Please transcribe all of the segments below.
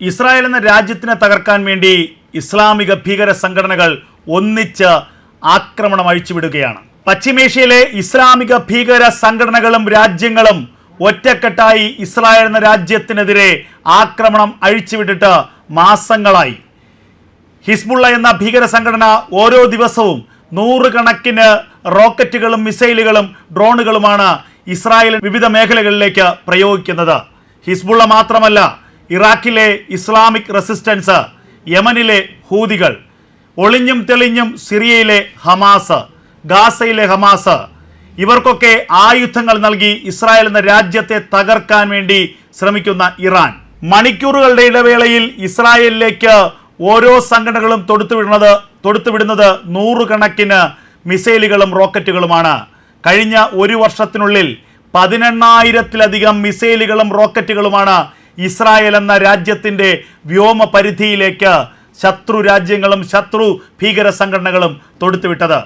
Israel എന്ന രാജ്യത്തിനെ തകർക്കാൻ വേണ്ടി ഇസ്ലാമിക ഭീകര സംഘടനകൾ ഒന്നിച്ച് ആക്രമണം അഴിച്ചുവിടുകയാണ്. പശ്ചിമേഷ്യയിലെ ഇസ്ലാമിക ഭീകര സംഘടനകളും രാജ്യങ്ങളും ഒറ്റക്കെട്ടായി ഇസ്രായേൽ എന്ന രാജ്യത്തിനെതിരെ ആക്രമണം അഴിച്ചുവിട്ടിട്ട് മാസങ്ങളായി. ഹിസ്ബുള്ള എന്ന ഭീകര സംഘടന ഓരോ ദിവസവും നൂറുകണക്കിന് റോക്കറ്റുകളും മിസൈലുകളും ഡ്രോണുകളുമാണ് ഇസ്രായേൽ വിവിധ മേഖലകളിലേക്ക് പ്രയോഗിക്കുന്നത്. ഹിസ്ബുള്ള മാത്രമല്ല ഇറാഖിലെ ഇസ്ലാമിക് റെസിസ്റ്റൻസ് യമനിലെ ഹൂതികൾ ഒളിഞ്ഞും തെളിഞ്ഞും സിറിയയിലെ ഹമാസ് ഗാസയിലെ ഹമാസ്. ഇവർക്കൊക്കെ ആയുധങ്ങൾ നൽകി ഇസ്രായേൽ എന്ന രാജ്യത്തെ തകർക്കാൻ വേണ്ടി ശ്രമിക്കുന്ന ഇറാൻ. മണിക്കൂറുകളുടെ ഇടവേളയിൽ ഇസ്രായേലിലേക്ക് ഓരോ സംഘടനകളും തൊടുത്തുവിടുന്നത് തൊടുത്തുവിടുന്നത് നൂറുകണക്കിന് മിസൈലുകളും റോക്കറ്റുകളുമാണ്. കഴിഞ്ഞ ഒരു വർഷത്തിനുള്ളിൽ പതിനെണ്ണായിരത്തിലധികം മിസൈലുകളും റോക്കറ്റുകളുമാണ് ഇസ്രായേൽ എന്ന രാജ്യത്തിന്റെ വ്യോമ പരിധിയിലേക്ക് ശത്രു രാജ്യങ്ങളും ശത്രു ഭീകര സംഘടനകളും തൊടുത്തുവിട്ടത്.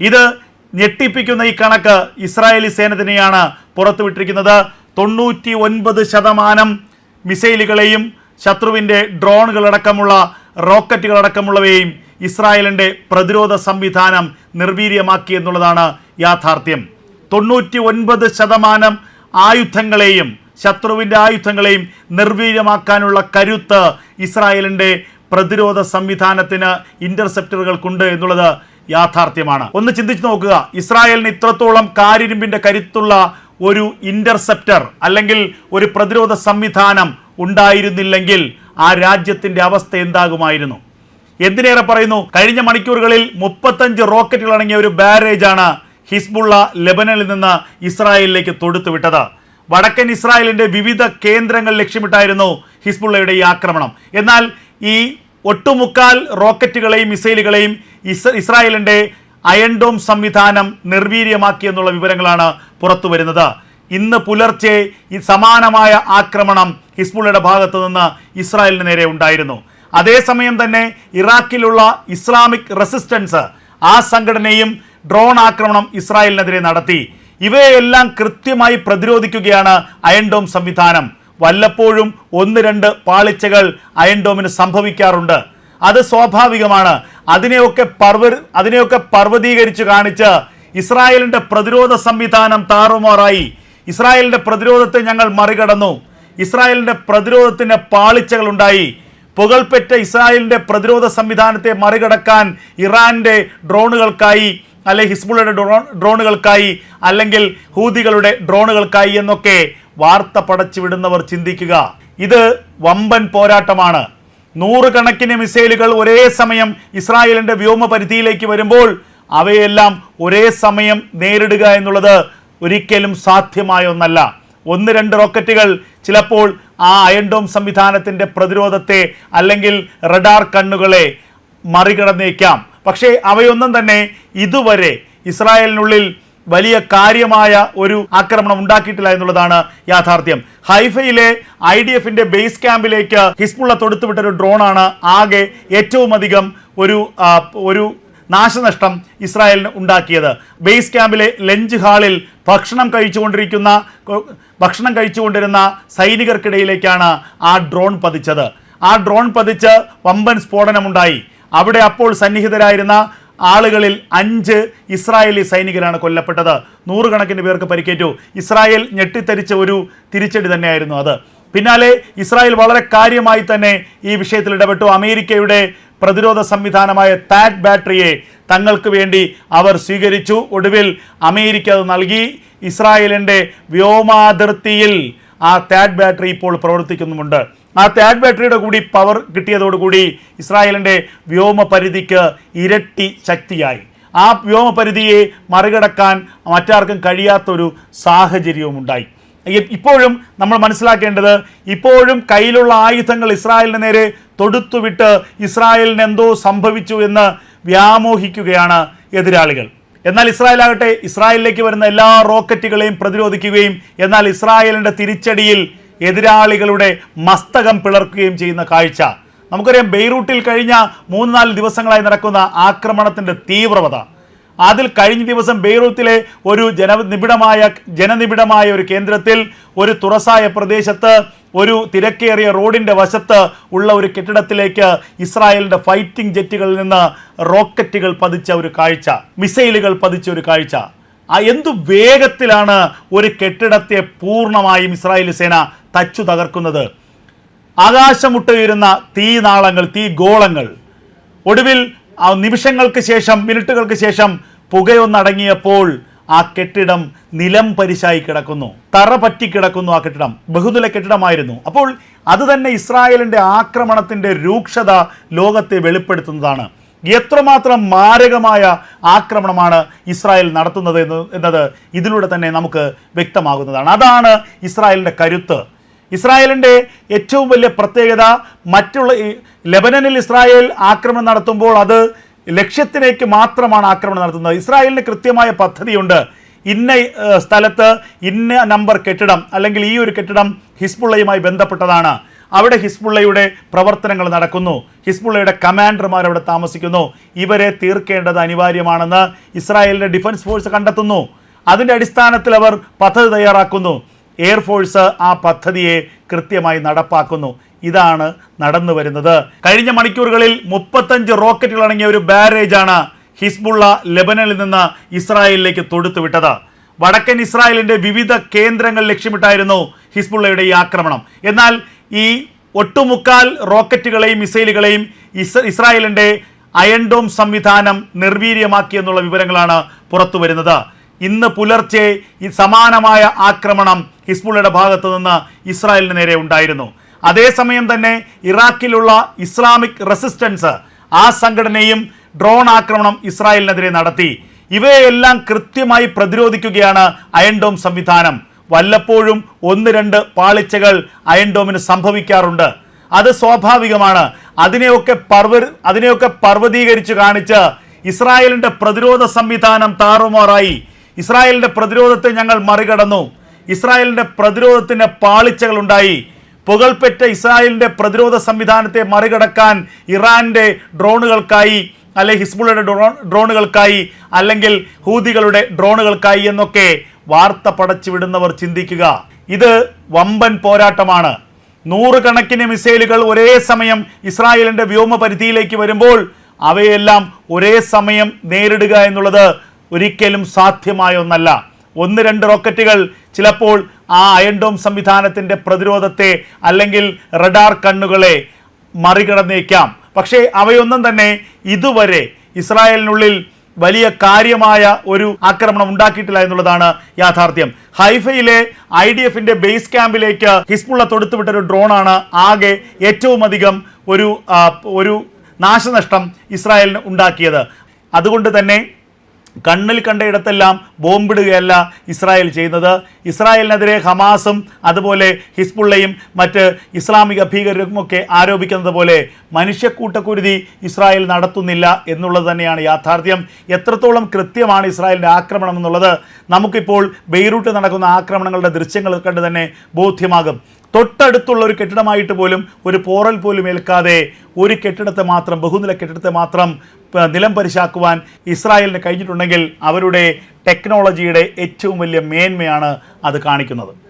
ഇത് ഞെട്ടിപ്പിക്കുന്ന ഈ കണക്ക് ഇസ്രായേലി സേന തന്നെയാണ് പുറത്തുവിട്ടിരിക്കുന്നത്. തൊണ്ണൂറ്റി ഒൻപത് ശതമാനം മിസൈലുകളെയും ശത്രുവിന്റെ ഡ്രോണുകളടക്കമുള്ള റോക്കറ്റുകളടക്കമുള്ളവയെയും ഇസ്രായേലിന്റെ പ്രതിരോധ സംവിധാനം നിർവീര്യമാക്കി എന്നുള്ളതാണ് യാഥാർത്ഥ്യം. തൊണ്ണൂറ്റി ഒൻപത് ശതമാനം ആയുധങ്ങളെയും ശത്രുവിന്റെ ആയുധങ്ങളെയും നിർവീര്യമാക്കാനുള്ള കരുത്ത് ഇസ്രായേലിന്റെ പ്രതിരോധ സംവിധാനത്തിന് ഇന്റർസെപ്റ്ററുകൾക്കുണ്ട് എന്നുള്ളത് യാഥാർത്ഥ്യമാണ്. ഒന്ന് ചിന്തിച്ചു നോക്കുക. ഇസ്രായേലിന് ഇത്രത്തോളം കാരിരുമ്പിന്റെ കരുത്തുള്ള ഒരു ഇന്റർസെപ്റ്റർ അല്ലെങ്കിൽ ഒരു പ്രതിരോധ സംവിധാനം ഉണ്ടായിരുന്നില്ലെങ്കിൽ ആ രാജ്യത്തിന്റെ അവസ്ഥ എന്താകുമായിരുന്നു? എന്തിനേറെ പറയുന്നു? കഴിഞ്ഞ മണിക്കൂറുകളിൽ മുപ്പത്തഞ്ച് റോക്കറ്റുകൾ അടങ്ങിയ ഒരു ബാരേജാണ് ഹിസ്ബുള്ള ലെബനനിൽ നിന്ന് ഇസ്രായേലിലേക്ക് തൊടുത്തുവിട്ടത്. വടക്കൻ ഇസ്രായേലിന്റെ വിവിധ കേന്ദ്രങ്ങൾ ലക്ഷ്യമിട്ടായിരുന്നു ഹിസ്ബുള്ളയുടെ ഈ ആക്രമണം. എന്നാൽ ഈ ഒട്ടുമുക്കാൽ റോക്കറ്റുകളെയും മിസൈലുകളെയും ഇസ് ഇസ്രായേലിന്റെ അയൺഡോം സംവിധാനം നിർവീര്യമാക്കി എന്നുള്ള വിവരങ്ങളാണ് പുറത്തു വരുന്നത്. ഇന്ന് പുലർച്ചെ ഈ സമാനമായ ആക്രമണം ഹിസ്ബുള്ളയുടെ ഭാഗത്തു നിന്ന് ഇസ്രായേലിന് നേരെ ഉണ്ടായിരുന്നു. അതേസമയം തന്നെ ഇറാഖിലുള്ള ഇസ്ലാമിക് റെസിസ്റ്റൻസ് ആ സംഘടനയും ഡ്രോൺ ആക്രമണം ഇസ്രായേലിനെതിരെ നടത്തി. ഇവയെല്ലാം കൃത്യമായി പ്രതിരോധിക്കുകയാണ് അയൺഡോം സംവിധാനം. വല്ലപ്പോഴും ഒന്ന് രണ്ട് പാളിച്ചകൾ അയൺഡോമിന് സംഭവിക്കാറുണ്ട്. അത് സ്വാഭാവികമാണ്. അതിനെയൊക്കെ പർവ അതിനെയൊക്കെ പർവതീകരിച്ച് കാണിച്ച് ഇസ്രായേലിന്റെ പ്രതിരോധ സംവിധാനം താറുമാറായി. ഇസ്രായേലിന്റെ പ്രതിരോധത്തെ ഞങ്ങൾ മറികടന്നു. ഇസ്രായേലിന്റെ പ്രതിരോധത്തിന് പാളിച്ചകൾ ഉണ്ടായി പുകൾപെറ്റ ഇസ്രായേലിന്റെ പ്രതിരോധ സംവിധാനത്തെ മറികടക്കാൻ ഇറാന്റെ ഡ്രോണുകൾക്കായി അല്ലെ ഹിസ്ബുള്ളയുടെ ഡ്രോ ഡ്രോണുകൾക്കായി അല്ലെങ്കിൽ ഹൂതികളുടെ ഡ്രോണുകൾക്കായി എന്നൊക്കെ വാർത്ത പടച്ചുവിടുന്നവർ ചിന്തിക്കുക. ഇത് വമ്പൻ പോരാട്ടമാണ്. നൂറുകണക്കിന് മിസൈലുകൾ ഒരേ സമയം ഇസ്രായേലിന്റെ വ്യോമ പരിധിയിലേക്ക് വരുമ്പോൾ അവയെല്ലാം ഒരേ സമയം നേരിടുക എന്നുള്ളത് ഒരിക്കലും സാധ്യമായ ഒന്നല്ല. ഒന്ന് രണ്ട് റോക്കറ്റുകൾ ചിലപ്പോൾ ആ അയൺഡോം സംവിധാനത്തിന്റെ പ്രതിരോധത്തെ അല്ലെങ്കിൽ റഡാർ കണ്ണുകളെ മറികടന്നേക്കാം. പക്ഷേ അവയൊന്നും തന്നെ ഇതുവരെ ഇസ്രായേലിനുള്ളിൽ വലിയ കാര്യമായ ഒരു ആക്രമണം ഉണ്ടാക്കിയിട്ടില്ല എന്നുള്ളതാണ് യാഥാർത്ഥ്യം. ഹൈഫയിലെ ഐ ഡി എഫിന്റെ ബേസ് ക്യാമ്പിലേക്ക് ഹിസ്ബുള്ള തൊടുത്തുവിട്ട ഒരു ഡ്രോണാണ് ആകെ ഏറ്റവും അധികം ഒരു ഒരു നാശനഷ്ടം ഇസ്രായേലിന് ഉണ്ടാക്കിയത്. ബേസ് ക്യാമ്പിലെ ലഞ്ച് ഹാളിൽ ഭക്ഷണം കഴിച്ചുകൊണ്ടിരിക്കുന്ന ഭക്ഷണം കഴിച്ചുകൊണ്ടിരുന്ന സൈനികർക്കിടയിലേക്കാണ് ആ ഡ്രോൺ പതിച്ചത്. ആ ഡ്രോൺ പതിച്ച് വമ്പൻ സ്ഫോടനമുണ്ടായി. അവിടെ അപ്പോൾ സന്നിഹിതരായിരുന്ന ആളുകളിൽ അഞ്ച് ഇസ്രായേലി സൈനികരാണ് കൊല്ലപ്പെട്ടത്. നൂറുകണക്കിന് പേർക്ക് പരിക്കേറ്റു. ഇസ്രായേൽ ഞെട്ടിത്തരിച്ച ഒരു തിരിച്ചടി തന്നെയായിരുന്നു അത്. പിന്നാലെ ഇസ്രായേൽ വളരെ കാര്യമായി തന്നെ ഈ വിഷയത്തിൽ ഇടപെട്ടു. അമേരിക്കയുടെ പ്രതിരോധ സംവിധാനമായ താഡ് ബാറ്ററിയെ തങ്ങൾക്ക് വേണ്ടി അവർ സ്വീകരിച്ചു. ഒടുവിൽ അമേരിക്ക അത് നൽകി. ഇസ്രായേലിന്റെ വ്യോമാതിർത്തിയിൽ ആ താഡ് ബാറ്ററി ഇപ്പോൾ പ്രവർത്തിക്കുന്നുമുണ്ട്. ആ താഡ് ബാറ്ററിയുടെ കൂടി പവർ കിട്ടിയതോടുകൂടി ഇസ്രായേലിന്റെ വ്യോമ പരിധിക്ക് ഇരട്ടി ശക്തിയായി. ആ വ്യോമ പരിധിയെ മറികടക്കാൻ മറ്റാർക്കും കഴിയാത്തൊരു സാഹചര്യവും ഉണ്ടായി. ഇപ്പോഴും നമ്മൾ മനസ്സിലാക്കേണ്ടത് ഇപ്പോഴും കയ്യിലുള്ള ആയുധങ്ങൾ ഇസ്രായേലിന് നേരെ തൊടുത്തുവിട്ട് ഇസ്രായേലിന് എന്തോ സംഭവിച്ചു എന്ന് വ്യാമോഹിക്കുകയാണ് എതിരാളികൾ. എന്നാൽ ഇസ്രായേൽ ആകട്ടെ ഇസ്രായേലിലേക്ക് വരുന്ന എല്ലാ റോക്കറ്റുകളെയും പ്രതിരോധിക്കുകയും എന്നാൽ ഇസ്രായേലിന്റെ തിരിച്ചടിയിൽ എതിരാളികളുടെ മസ്തകം പിളർക്കുകയും ചെയ്യുന്ന കാഴ്ച. നമുക്കറിയാം ബെയ്റൂട്ടിൽ കഴിഞ്ഞ മൂന്ന് നാല് ദിവസങ്ങളായി നടക്കുന്ന ആക്രമണത്തിന്റെ തീവ്രത. അതിൽ കഴിഞ്ഞ ദിവസം ബെയ്റൂത്തിലെ ഒരു ജനനിബിഡമായ ജനനിബിഡമായ ഒരു കേന്ദ്രത്തിൽ ഒരു തുറസായ പ്രദേശത്ത് ഒരു തിരക്കേറിയ റോഡിന്റെ വശത്ത് ഉള്ള ഒരു കെട്ടിടത്തിലേക്ക് ഇസ്രായേലിന്റെ ഫൈറ്റിംഗ് ജെറ്റുകളിൽ നിന്ന് റോക്കറ്റുകൾ പതിച്ച ഒരു കാഴ്ച മിസൈലുകൾ പതിച്ച ഒരു കാഴ്ച. എന്തു വേഗത്തിലാണ് ഒരു കെട്ടിടത്തെ പൂർണമായും ഇസ്രായേലി സേന തച്ചു തകർക്കുന്നത്. ആകാശമുട്ടുയരുന്ന തീനാളങ്ങൾ തീ ഗോളങ്ങൾ. ഒടുവിൽ നിമിഷങ്ങൾക്ക് ശേഷം മിനിറ്റുകൾക്ക് ശേഷം പുകയൊന്നടങ്ങിയപ്പോൾ ആ കെട്ടിടം നിലം പരിശായി കിടക്കുന്നു. തറ പറ്റി കിടക്കുന്നു ആ കെട്ടിടം. ബഹുനില കെട്ടിടമായിരുന്നു. അപ്പോൾ അത് തന്നെ ഇസ്രായേലിന്റെ ആക്രമണത്തിന്റെ രൂക്ഷത ലോകത്തെ വെളിപ്പെടുത്തുന്നതാണ്. എത്രമാത്രം മാരകമായ ആക്രമണമാണ് ഇസ്രായേൽ നടത്തുന്നത് എന്ന് എന്നത് ഇതിലൂടെ തന്നെ നമുക്ക് വ്യക്തമാകുന്നതാണ്. അതാണ് ഇസ്രായേലിന്റെ കരുത്ത്. ഇസ്രായേലിന്റെ ഏറ്റവും വലിയ പ്രത്യേകത മറ്റുള്ള ലെബനനിൽ ഇസ്രായേൽ ആക്രമണം നടത്തുമ്പോൾ അത് ലക്ഷ്യത്തിലേക്ക് മാത്രമാണ് ആക്രമണം നടത്തുന്നത്. ഇസ്രായേലിന് കൃത്യമായ പദ്ധതിയുണ്ട്. ഇന്ന സ്ഥലത്ത് ഇന്ന നമ്പർ കെട്ടിടം അല്ലെങ്കിൽ ഈ ഒരു കെട്ടിടം ഹിസ്ബുള്ളയുമായി ബന്ധപ്പെട്ടതാണ്. അവിടെ ഹിസ്ബുള്ളയുടെ പ്രവർത്തനങ്ങൾ നടക്കുന്നു. ഹിസ്ബുള്ളയുടെ കമാൻഡർമാർ അവിടെ താമസിക്കുന്നു. ഇവരെ തീർക്കേണ്ടത് അനിവാര്യമാണെന്ന് ഇസ്രായേലിന്റെ ഡിഫൻസ് ഫോഴ്സ് കണ്ടെത്തുന്നു. അതിന്റെ അടിസ്ഥാനത്തിൽ അവർ പദ്ധതി തയ്യാറാക്കുന്നു. എയർഫോഴ്സ് ആ പദ്ധതിയെ കൃത്യമായി നടപ്പാക്കുന്നു. ഇതാണ് നടന്നു വരുന്നത്. കഴിഞ്ഞ മണിക്കൂറുകളിൽ മുപ്പത്തഞ്ച് റോക്കറ്റുകൾ അടങ്ങിയ ഒരു ബാരേജാണ് ഹിസ്ബുള്ള ലെബനനിൽ നിന്ന് ഇസ്രായേലിലേക്ക് തൊടുത്തുവിട്ടത് വടക്കൻ ഇസ്രായേലിന്റെ വിവിധ കേന്ദ്രങ്ങൾ ലക്ഷ്യമിട്ടായിരുന്നു ഹിസ്ബുള്ളയുടെ ഈ ആക്രമണം. എന്നാൽ ഈ ഒട്ടുമുക്കാൽ റോക്കറ്റുകളെയും മിസൈലുകളെയും ഇസ് ഇസ്രായേലിന്റെ അയൺഡോം സംവിധാനം നിർവീര്യമാക്കി എന്നുള്ള വിവരങ്ങളാണ് പുറത്തു വരുന്നത്. ഇന്ന് പുലർച്ചെ ഈ സമാനമായ ആക്രമണം ഹിസ്ബുള്ളയുടെ ഭാഗത്തു നിന്ന് ഇസ്രായേലിന് നേരെ ഉണ്ടായിരുന്നു. അതേസമയം തന്നെ ഇറാഖിലുള്ള ഇസ്ലാമിക് റെസിസ്റ്റൻസ് ആ സംഘടനയും ഡ്രോൺ ആക്രമണം ഇസ്രായേലിനെതിരെ നടത്തി. ഇവയെല്ലാം കൃത്യമായി പ്രതിരോധിക്കുകയാണ് അയൻഡോം സംവിധാനം. വല്ലപ്പോഴും ഒന്ന് രണ്ട് പാളിച്ചകൾ അയൺഡോമിന് സംഭവിക്കാറുണ്ട്. അത് സ്വാഭാവികമാണ്. അതിനെയൊക്കെ പർവ അതിനെയൊക്കെ പർവതീകരിച്ച് കാണിച്ച് ഇസ്രായേലിന്റെ പ്രതിരോധ സംവിധാനം താറുമാറായി. ഇസ്രായേലിന്റെ പ്രതിരോധത്തെ ഞങ്ങൾ മറികടന്നു. ഇസ്രായേലിന്റെ പ്രതിരോധത്തിന് പാളിച്ചകൾ ഉണ്ടായി പുകൾപെറ്റ ഇസ്രായേലിന്റെ പ്രതിരോധ സംവിധാനത്തെ മറികടക്കാൻ ഇറാന്റെ ഡ്രോണുകൾക്കായി അല്ലെ ഹിസ്ബുള്ളയുടെ ഡ്രോ ഡ്രോണുകൾക്കായി അല്ലെങ്കിൽ ഹൂതികളുടെ ഡ്രോണുകൾക്കായി എന്നൊക്കെ വാർത്ത പടച്ചുവിടുന്നവർ ചിന്തിക്കുക. ഇത് വമ്പൻ പോരാട്ടമാണ്. നൂറുകണക്കിന് മിസൈലുകൾ ഒരേ സമയം ഇസ്രായേലിന്റെ വ്യോമ പരിധിയിലേക്ക് വരുമ്പോൾ അവയെല്ലാം ഒരേ സമയം നേരിടുക എന്നുള്ളത് ഒരിക്കലും സാധ്യമായ ഒന്നല്ല. ഒന്ന് രണ്ട് റോക്കറ്റുകൾ ചിലപ്പോൾ ആ അയൺഡോം സംവിധാനത്തിന്റെ പ്രതിരോധത്തെ അല്ലെങ്കിൽ റഡാർ കണ്ണുകളെ മറികടന്നേക്കാം. പക്ഷേ അവയൊന്നും തന്നെ ഇതുവരെ ഇസ്രായേലിനുള്ളിൽ വലിയ കാര്യമായ ഒരു ആക്രമണം ഉണ്ടാക്കിയിട്ടില്ല എന്നുള്ളതാണ് യാഥാർത്ഥ്യം. ഹൈഫയിലെ ഐ ഡി എഫിന്റെ ബേസ് ക്യാമ്പിലേക്ക് ഹിസ്ബുള്ള തൊടുത്തുവിട്ട ഒരു ഡ്രോണാണ് ആകെ ഏറ്റവും അധികം ഒരു ഒരു നാശനഷ്ടം ഇസ്രായേലിന് ഉണ്ടാക്കിയത്. അതുകൊണ്ട് തന്നെ കണ്ണിൽ കണ്ടയിടത്തെല്ലാം ബോംബിടുകയല്ല ഇസ്രായേൽ ചെയ്യുന്നത്. ഇസ്രായേലിനെതിരെ ഹമാസും അതുപോലെ ഹിസ്ബുള്ളയും മറ്റ് ഇസ്ലാമിക ഭീകരരുമൊക്കെ ആരോപിക്കുന്നത് പോലെ മനുഷ്യക്കൂട്ടക്കുരുതി ഇസ്രായേൽ നടത്തുന്നില്ല എന്നുള്ളത് തന്നെയാണ് യാഥാർത്ഥ്യം. എത്രത്തോളം കൃത്യമാണ് ഇസ്രായേലിന്റെ ആക്രമണം എന്നുള്ളത് നമുക്കിപ്പോൾ ബെയ്റൂട്ട് നടക്കുന്ന ആക്രമണങ്ങളുടെ ദൃശ്യങ്ങൾ കണ്ട് തന്നെ ബോധ്യമാകും. തൊട്ടടുത്തുള്ള ഒരു കെട്ടിടമായിട്ട് പോലും ഒരു പോറൽ പോലും ഏൽക്കാതെ ഒരു കെട്ടിടത്തെ മാത്രം ബഹുനില കെട്ടിടത്തെ മാത്രം നിലം പരിശാക്കുവാൻ ഇസ്രായേലിന് കഴിഞ്ഞിട്ടുണ്ടെങ്കിൽ അവരുടെ ടെക്നോളജിയുടെ ഏറ്റവും വലിയ മേന്മയാണ് അത് കാണിക്കുന്നത്.